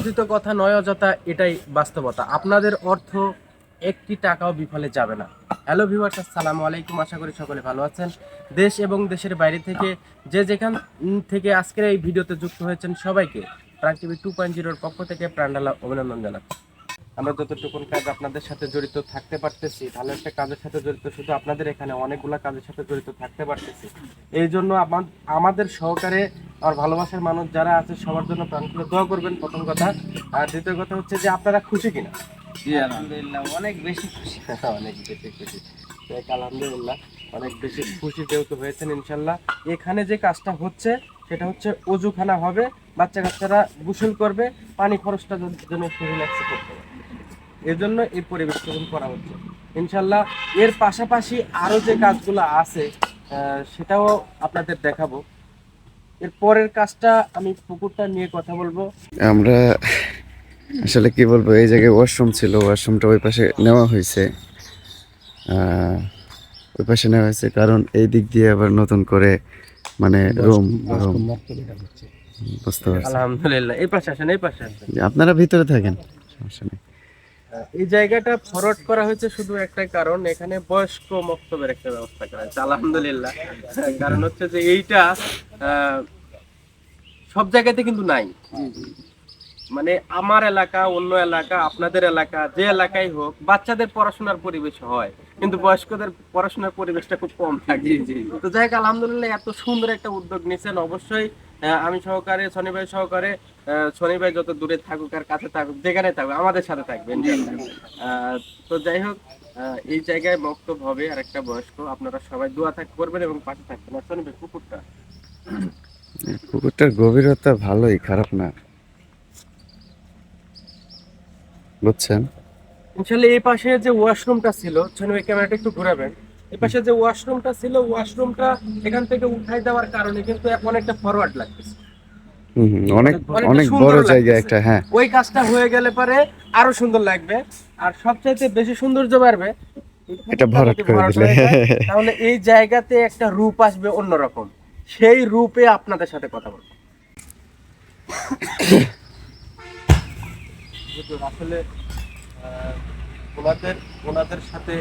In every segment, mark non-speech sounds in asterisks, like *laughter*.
কথিত কথা নয় অযথা এটাই বাস্তবতা। আপনাদের অর্থ একটি টাকাও বিফলে যাবে না। হ্যালো ভিউয়ার্স আসসালামু আলাইকুম। আশা করি সকলে ভালো আছেন। দেশ এবং দেশের বাইরে থেকে যে যেখান থেকে আজকের এই ভিডিওতে যুক্ত হয়েছেন সবাইকে প্রাণ টিভি টু পয়েন্ট জিরোর পক্ষ থেকে প্রাণডালা অভিনন্দন জানাচ্ছি। আমরা যতটুকুন কাজ আপনাদের সাথে জড়িত থাকতে পারতেছি, ভালো একটা কাজের সাথে জড়িত, শুধু আপনাদের এখানে অনেকগুলা কাজের সাথে জড়িত থাকতে পারতেছি। এই জন্য আমা- আমাদের সহকারে আর ভালোবাসার মানুষ যারা আছে সবার জন্য প্রাণ খুলে দোয়া করবেন প্রথম কথা। আর দ্বিতীয় কথা হচ্ছে যে আপনারা খুশি কিনা? আলহামদুলিল্লাহ অনেক বেশি খুশি। *laughs* অনেক বেশি খুশি। আলহামদুলিল্লাহ অনেক বেশি খুশি যেহেতু হয়েছেন ইনশাল্লাহ। এখানে যে কাজটা হচ্ছে সেটা হচ্ছে অজুখানা হবে বাচ্চা কাচ্চারা গোসল করবে পানি খরচটা যেন একটু রিল্যাক্সে করতে পারে এই জন্য এই পরিবেশন করা হচ্ছে। ইনশাল্লাহ এর পাশাপাশি আরও যে কাজগুলো আছে সেটাও আপনাদের দেখাবো। এর পরের কাজটা আমি পুকুরটা নিয়ে কথা বলব। আমরা আসলে কি বলব এই জায়গায় ওয়াশরুম ছিল ওয়াশরুমটা ওই পাশে নেওয়া হয়েছে। আহ, ওই পাশে নেওয়া হয়েছে কারণ এই দিক দিয়ে আবার নতুন করে মানে রুম রুম। বুঝতে পারছি। আলহামদুলিল্লাহ এই পাশে আসেন এই পাশে আসেন। আপনারা ভিতরে থাকেন? সমস্যা নেই। এই জায়গাটা ফরওয়ার্ড করা হয়েছে শুধু একটা কারণ এখানে বয়স্ক মক্তবের একটা ব্যবস্থা করা হয়েছে আলহামদুলিল্লাহ। কারণ হচ্ছে যে এইটা সব জায়গাতে কিন্তু নাই। মানে আমার এলাকা অন্য এলাকা আপনাদের এলাকা যে এলাকায় হোক বাচ্চাদের পড়াশোনার পরিবেশ হয় কিন্তু বয়স্কদের পড়াশোনার পরিবেশটা খুব কম থাকে। তো যাই হোক আলহামদুলিল্লাহ এত সুন্দর একটা উদ্যোগ নিয়েছেন। অবশ্যই আমি সহকারে শনি ভাই সহকারে শনি ভাই যত দূরে থাকুক আর কাছে থাকুক যেখানে থাকুক আমাদের সাথে থাকবেন তো যাই হোক এই জায়গায় বক্তব্য হবে আর একটা বয়স্ক। আপনারা সবাই দোয়া থাক করবেন এবং পাশে থাকবেন। আর শনি ভাই কুকুরটা? এই পুকুরটার গভীরতা ভালোই খারাপ না। বুঝছেন? ইনশাল্লাহ এই পাশে যে ওয়াশরুমটা ছিল শনি ভাই ক্যামেরাটা একটু ঘোরাবেন। এই পাশে যে ওয়াশরুমটা ছিল ওয়াশরুমটা এখান থেকে উঠাই দেওয়ার কারণে কিন্তু এখন একটা ফরওয়ার্ড লাগতেছে। অনেক অনেক বড় জায়গা একটা হ্যাঁ। ওই কাজটা হয়ে গেলে পরে আরও সুন্দর লাগবে। আর সবচাইতে বেশি সৌন্দর্য বাড়বে। এটা ভরাট করে দিলে। তাহলে এই জায়গাতে একটা রূপ আসবে অন্যরকম। সেই রূপে আপনাদের সাথে কথা বলব। আসলে ওনাদের ওনাদের সাথে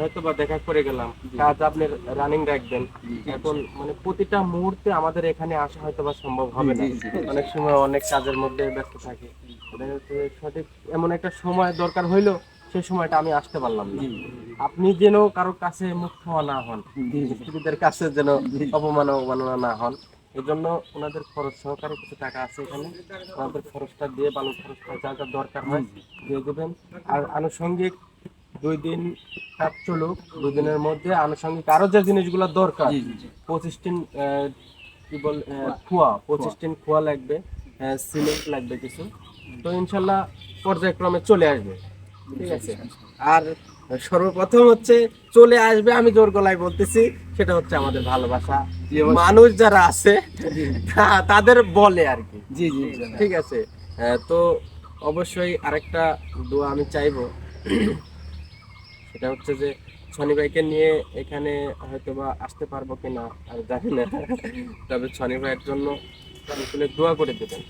হয়তো বা দেখা করে গেলাম। কাজ আপনি রানিং রাখবেন এখন মানে প্রতিটা মুহূর্তে আমাদের এখানে আসা হয়তো বা সম্ভব হবে না। অনেক সময় অনেক কাজের মধ্যে ব্যস্ত থাকে। সঠিক এমন একটা সময় দরকার হইল সেই সময়টা আমি আসতে পারলাম না। আপনি যেন কারোর কাছে মুখ খাওয়া না হন স্ত্রীদের কাছে যেন অপমান অবমাননা না হন এই জন্য ওনাদের খরচ সহকারে কিছু টাকা আছে এখানে। ওনাদের খরচটা দিয়ে বালু খরচটা যা যা দরকার হয় দিয়ে দেবেন। আর আনুষঙ্গিক দুই দিন কাজ চলুক দুই দিনের মধ্যে আনুষঙ্গিক আরও যে জিনিসগুলো দরকার পঁচিশ টিন কি বল খোয়া পঁচিশ টিন খোয়া লাগবে সিমেন্ট লাগবে কিছু। তো ইনশাল্লাহ পর্যায়ক্রমে চলে আসবে ঠিক আছে? আর সর্বপ্রথম হচ্ছে চলে আসবে আমি জোর গলায় বলতেছি সেটা হচ্ছে আমাদের ভালোবাসা। মানুষ যারা আছে তাদের বলে আর কি। জি জি ঠিক আছে? তো অবশ্যই আরেকটা দোয়া আমি চাইব। সেটা হচ্ছে যে শনি ভাইকে নিয়ে এখানে হয়তো বা আসতে পারব কিনা আর জানি না। তবে শনি ভাইয়ের জন্য দোয়া করে দেবেন।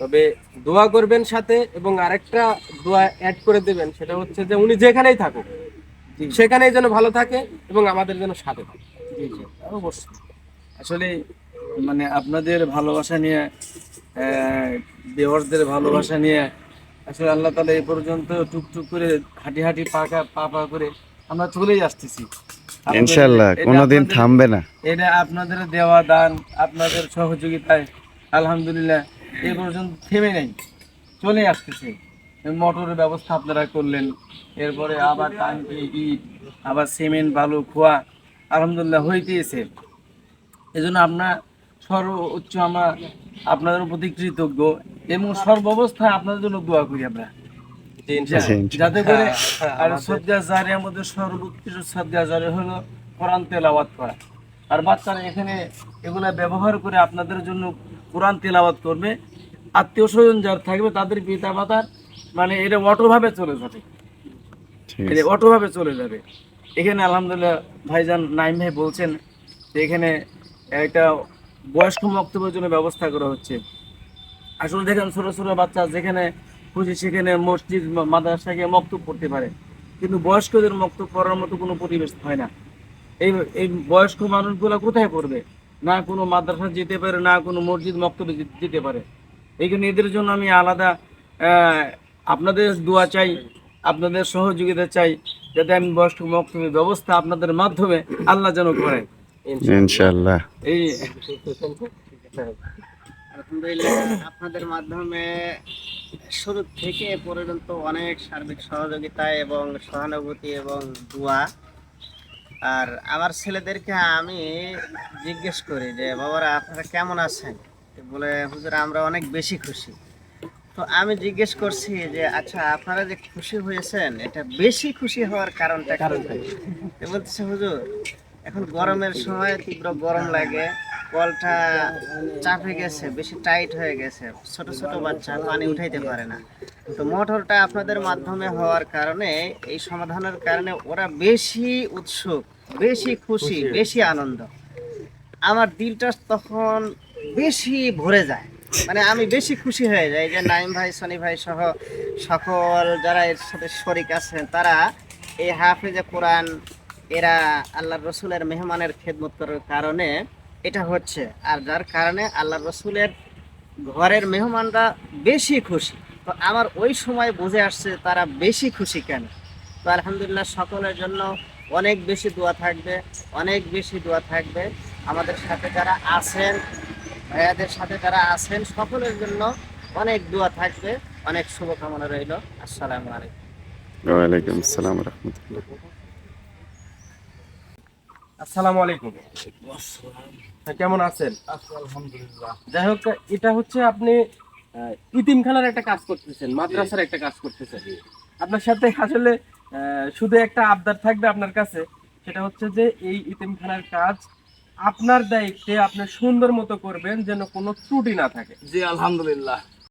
তবে দোয়া করবেন সাথে এবং আরেকটা দোয়া অ্যাড করে দেবেন সেটা হচ্ছে যে উনি যেখানেই থাকুক সেখানেই যেন ভালো থাকে এবং আমাদের যেন সাথে থাকে। অবশ্যই আসলে মানে আপনাদের ভালোবাসা নিয়ে দেওয়ারদের ভালোবাসা নিয়ে আসলে আল্লাহ তালা এই পর্যন্ত টুকটুক করে হাঁটি হাঁটি পাকা পা পা করে আমরা চলেই আসতেছি। ইনশাল্লাহ কোনোদিন থামবে না। এটা আপনাদের দেওয়া দান আপনাদের সহযোগিতায় আলহামদুলিল্লাহ এ পর্যন্ত থেমে নেই চলে আসতেছে। মোটরের ব্যবস্থা আপনারা করলেন এরপরে আবার টাঙ্কি ইট আবার সিমেন্ট বালু খোয়া আলহামদুলিল্লাহ হইতেছে। এই জন্য আমরা সর্বোচ্চ আমরা আপনাদের প্রতি কৃতজ্ঞ। এবং সর্বাবস্থায় আপনাদের জন্য দোয়া করি আমরা। যাতে করে হ্যাঁ, আর আমাদের- সদ্যা জারিয়ার মধ্যে সর্বোৎকৃষ্ট সদ্যা জারি হলো কোরআন তেলাওয়াত করা। আর বাচ্চারা এখানে এগুলা ব্যবহার করে আপনাদের জন্য কোরআন তেলাওয়াত করবে। আত্মীয় স্বজন যার থাকবে তাদের পিতা মাতার মানে এটা অটোভাবে চলে যাবে। ঠিক এটা অটোভাবে চলে যাবে। এখানে আলহামদুলিল্লাহ ভাইজান নাইম ভাই বলছেন যে এখানে একটা বয়স্ক বক্তব্যের জন্য ব্যবস্থা করা হচ্ছে। আসলে দেখেন ছোট ছোট বাচ্চা যেখানে খুশি সেখানে মসজিদ মা- মাদ্রাসাকে মক্তব পড়তে পারে। কিন্তু বয়স্কদের মক্তব পড়ার মতো কোনো পরিবেশ হয় না। এই এই বয়স্ক মানুষগুলো কোথায় পড়বে? না কোনো মাদ্রাসা যেতে পারে না কোনো মসজিদ মক্তবে যেতে পারে। এই জন্য এদের জন্য আমি আলাদা আহ, আপনাদের দোয়া চাই আপনাদের সহযোগিতা চাই যাতে আমি বয়স্ক মক্তবের ব্যবস্থা আপনাদের মাধ্যমে আল্লাহ যেন করে। ইনশাল্লাহ এই আলহামদুলিল্লাহ আপনাদের মাধ্যমে শুরু থেকে পর্যন্ত অনেক সার্বিক সহযোগিতা এবং সহানুভূতি এবং দোয়া। আর আমার ছেলেদেরকে আমি জিজ্ঞেস করি যে বাবারা আপনারা কেমন আছেন? বলে হুজুর আমরা অনেক বেশি খুশি। তো আমি জিজ্ঞেস করছি যে আচ্ছা আপনারা যে খুশি হয়েছেন এটা বেশি খুশি হওয়ার কারণটা কি? তো বলতেছে হুজুর এখন গরমের সময় তীব্র গরম লাগে। কলটা চাপে গেছে বেশি টাইট হয়ে গেছে। ছোট ছোট বাচ্চা পানি উঠাইতে পারে না। তো মোটরটা আপনাদের মাধ্যমে হওয়ার কারণে এই সমাধানের কারণে ওরা বেশি উৎসুক বেশি খুশি বেশি আনন্দ। আমার দিলটা তখন বেশি ভরে যায়। মানে আমি বেশি খুশি হয়ে যাই যে নাইম ভাই সনি ভাই সহ সকল যারা এর সাথে শরিক আছেন তারা এই হাফেজে কোরআন এরা আল্লাহ রসুলের মেহমানের খেদমত করার কারণে এটা হচ্ছে। আর যার কারণে আল্লাহ রসুলের ঘরের মেহমানরা বেশি খুশি। তো আমার ওই সময় বুঝে আসছে তারা বেশি খুশি কেন? তো আলহামদুলিল্লাহ সকলের জন্য অনেক বেশি দোয়া থাকবে, অনেক বেশি দোয়া থাকবে। আমাদের সাথে যারা আছেন, ভাইয়াদের সাথে যারা আছেন, সকলের জন্য অনেক দোয়া থাকবে। অনেক শুভকামনা রইল। আসসালামু আলাইকুম। ওয়ালাইকুম আসসালাম রহমতুল্লাহ। আসসালামু আলাইকুম। কেমন আছেন? আলহামদুলিল্লাহ। যাই হোক এটা হচ্ছে আপনি ইতিমখানার একটা কাজ করতেছেন মাদ্রাসার একটা কাজ করতেছেন। আপনার সাথে আসলে শুধু একটা আবদার থাকবে আপনার কাছে সেটা হচ্ছে যে এই ইতিমখানার কাজ আপনার দায়িত্বে আপনি সুন্দর মতো করবেন যেন কোনো ত্রুটি না থাকে। জি আলহামদুলিল্লাহ।